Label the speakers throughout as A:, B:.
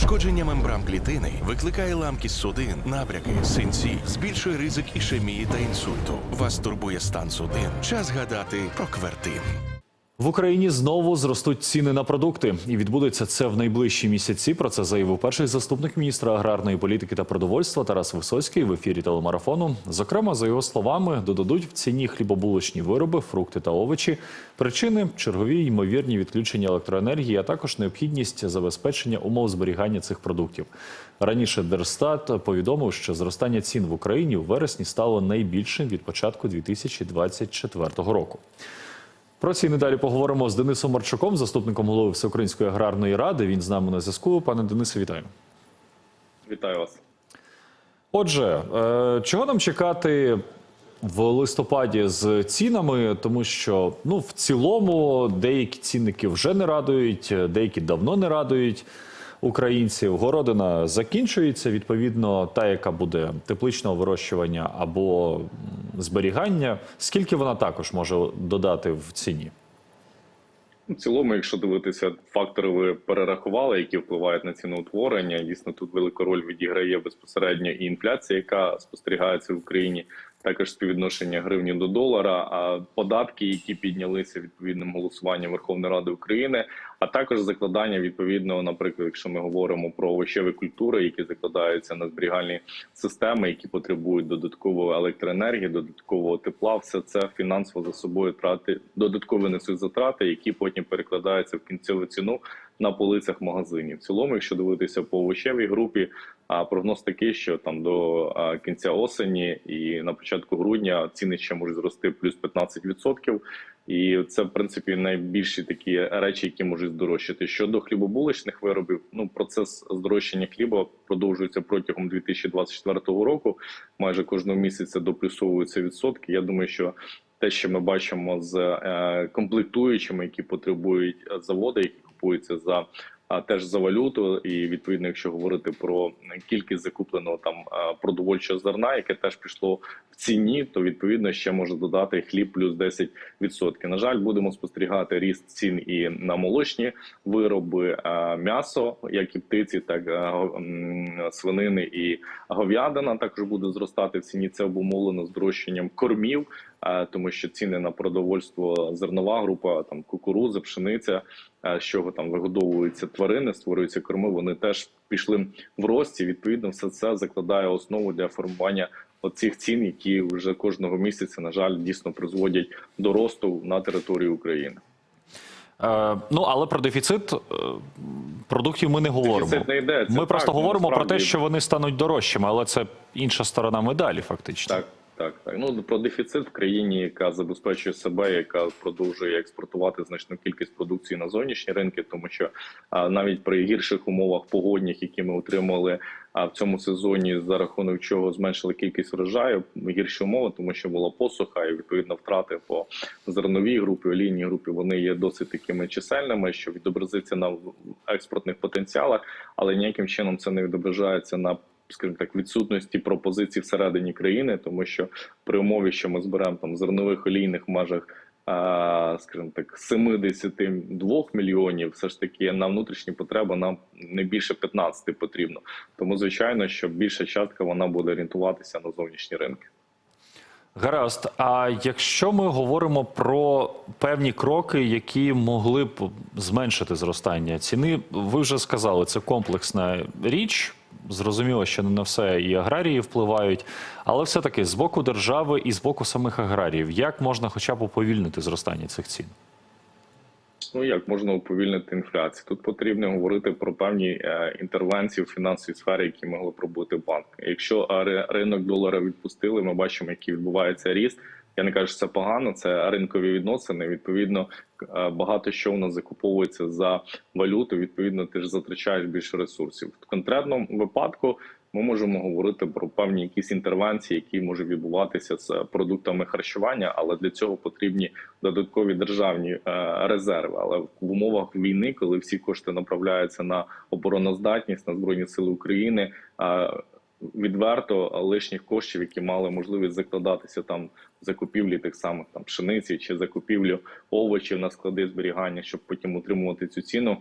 A: Пошкодження мембран клітини викликає ламкість судин, набряки, синці, збільшує ризик ішемії та інсульту. Вас турбує стан судин. Час гадати про квертин.
B: В Україні знову зростуть ціни на продукти, і відбудеться це в найближчі місяці. Про це заявив перший заступник міністра аграрної політики та продовольства Тарас Висоцький в ефірі телемарафону. Зокрема, за його словами, додадуть в ціні хлібобулочні вироби, фрукти та овочі. Причини чергові ймовірні відключення електроенергії, а також необхідність забезпечення умов зберігання цих продуктів. Раніше Держстат повідомив, що зростання цін в Україні у вересні стало найбільшим від початку 2024 року. Про ціни далі поговоримо з Денисом Марчуком, заступником голови Всеукраїнської аграрної ради. Він з нами на зв'язку. Пане Денисе, вітаю.
C: Вітаю вас.
B: Отже, е, чого нам чекати в листопаді з цінами, тому що ну в цілому деякі цінники вже не радують, деякі давно не радують українців. Городина закінчується. Відповідно, та, яка буде тепличного вирощування або зберігання. Скільки вона також може додати в ціні?
C: В цілому, якщо дивитися, фактори ви перерахували, які впливають на ціноутворення. Дійсно, тут велику роль відіграє безпосередньо і інфляція, яка спостерігається в Україні, також співвідношення гривні до долара, а податки, які піднялися відповідним голосуванням Верховної Ради України, а також закладання відповідно, наприклад, якщо ми говоримо про овочеві культури, які закладаються на зберігальні системи, які потребують додаткової електроенергії, додаткового тепла, все це фінансово за собою трати додаткові несуть затрати, які потім перекладаються в кінцеву ціну на полицях магазинів. В цілому, якщо дивитися по овочевій групі, а прогноз такий, що там до кінця осені і на початку грудня ціни ще можуть зрости плюс 15%. І це в принципі найбільші такі речі, які можуть здорожчати. Щодо хлібобуличних виробів, ну процес здорожчання хліба продовжується протягом 2024 року. Майже кожного місяця доплюсовуються відсотки. Я думаю, що те, що ми бачимо з е, комплектуючими, які потребують заводи, які купуються за а теж за валюту, і відповідно, якщо говорити про кількість закупленого там продовольчого зерна, яке теж пішло в ціні, то відповідно ще може додати хліб плюс 10%. На жаль, будемо спостерігати ріст цін і на молочні вироби, м'ясо, як і птиці, так свинини і говядина також буде зростати в ціні. Це обумовлено зрощенням кормів. Тому що ціни на продовольство, зернова група, там кукурудза, пшениця, з чого там вигодовуються тварини, створюються корми. Вони теж пішли в рості. Відповідно, все це закладає основу для формування оцих цін, які вже кожного місяця, на жаль, дійсно призводять до росту на території України.
B: Е, ну але про дефіцит е, продуктів ми не говоримо.
C: Дефіцит не йде. Це
B: Ми
C: так,
B: просто
C: ну,
B: говоримо про те, що вони стануть дорожчими, але це інша сторона медалі, фактично.
C: Так, так, так. Ну про дефіцит в країні, яка забезпечує себе, яка продовжує експортувати значну кількість продукції на зовнішні ринки, тому що а, навіть при гірших умовах погодних, які ми отримали а, в цьому сезоні, за рахунок чого зменшили кількість врожаю, гірші умови, тому що була посуха, і відповідно втрати по зерновій групі, олійній групі вони є досить такими чисельними, що відобразиться на експортних потенціалах, але ніяким чином це не відображається на скажімо так, відсутності пропозицій всередині країни, тому що при умові, що ми зберемо там зернових олійних в межах, скажімо так, 72 мільйонів, все ж таки на внутрішні потреби нам не більше 15 потрібно. Тому звичайно, що більша частка вона буде орієнтуватися на зовнішні ринки.
B: Гаразд. А якщо ми говоримо про певні кроки, які могли б зменшити зростання ціни, ви вже сказали, це комплексна річ. Зрозуміло, що не на все і аграрії впливають, але все-таки з боку держави і з боку самих аграріїв, як можна хоча б уповільнити зростання цих цін?
C: Ну як можна уповільнити інфляцію? Тут потрібно говорити про певні е, інтервенції в фінансовій сфері, які могли б робити банк. Якщо е, ри- ринок долара відпустили, ми бачимо, який відбувається ріст. Я не кажу, що це погано, це ринкові відносини. Відповідно, е, багато що у нас закуповується за валюту. Відповідно, ти ж затрачаєш більше ресурсів. В конкретному випадку ми можемо говорити про певні якісь інтервенції, які можуть відбуватися з продуктами харчування, але для цього потрібні додаткові державні е, резерви. Але в умовах війни, коли всі кошти направляються на обороноздатність на збройні сили України. Відверто лишніх коштів, які мали можливість закладатися там закупівлі тих самих там пшениці чи закупівлю овочів на склади зберігання, щоб потім утримувати цю ціну.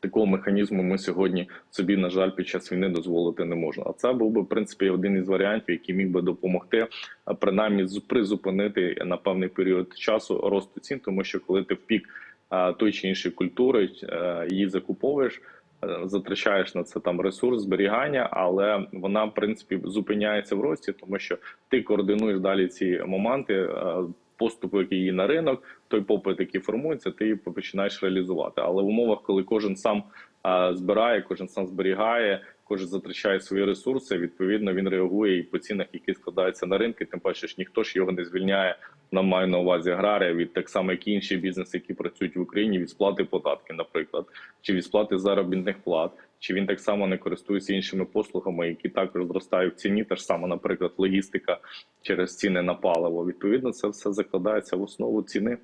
C: Такого механізму ми сьогодні собі, на жаль, під час війни дозволити не можна. А це був би в принципі один із варіантів, який міг би допомогти, принаймні призупинити на певний період часу росту цін, тому що коли ти в пік той чи іншої культури е, її закуповуєш. Е, Затрачаєш на це там ресурс зберігання, але вона в принципі зупиняється в рості, тому що ти координуєш далі ці моменти е, поступу, який є на ринок, той попит, який формується, ти починаєш реалізувати. Але в умовах, коли кожен сам збирає, кожен сам зберігає, кожен затрачає свої ресурси. Відповідно, він реагує і по цінах, які складаються на ринку. Тим паче ж ніхто ж його не звільняє. Нам маю на увазі аграрія від так само, як і інші бізнеси, які працюють в Україні, від сплати податків, наприклад, чи від сплати заробітних плат. Чи він так само не користується іншими послугами, які також зростають в ціні, та ж саме, наприклад, логістика через ціни на паливо. Відповідно, це все закладається в основу ціни.